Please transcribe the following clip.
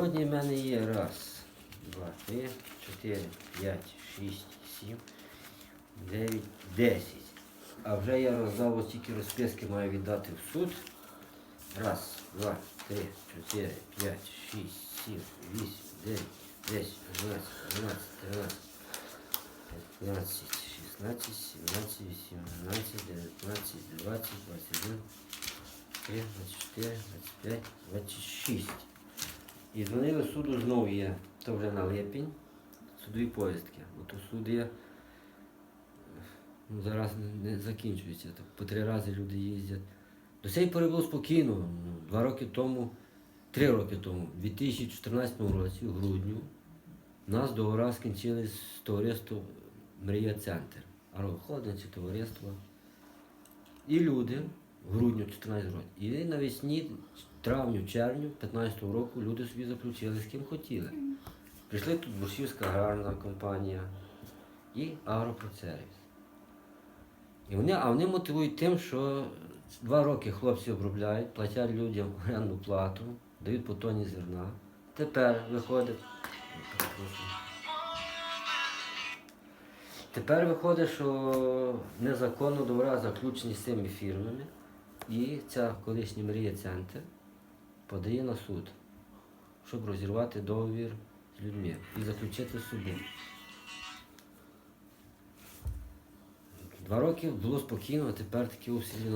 Сьогодні в мене є раз, два, три, чотири, п'ять, шість, сім, дев'ять, десять. А вже я роздав ось тільки розписки маю віддати в суд. Раз, два, три, чотири, п'ять, шість, сім, вісім, дев'ять, десять, одинадцять, дванадцять, тринадцять, п'ятнадцять, шістнадцять, сімнадцять, вісімнадцять, дев'ятнадцять, двадцять, двадцять один, три, двадцять чотири, двадцять п'ять, двадцять шість. І дзвонили суду знову є, то вже на липень, судові повістки. Ото суд є, ну, зараз не, закінчується. Так, по три рази люди їздять. До цієї пори було спокійно. Ну, Два роки тому, три роки тому, у 2014 році, у грудню, у нас договора скінчились з товариством Мрія Центр. Агрохолдинці товариство. І люди в грудню 14 років. І навесні, травню, червню 15 року люди собі заключили з ким хотіли. Прийшли тут Буршівська аграрна компанія і Агропроцервіс. І вони, а вони мотивують тим, що два роки хлопці обробляють, платять людям орендну плату, дають по тоні зерна. Тепер виходить. Тепер виходить, що незаконно договори заключені з цими фірмами, і ця колишня мрія центр подає на суд, щоб розірвати договір з людьми і заключити суди. Два роки було спокійно, а тепер такі усилі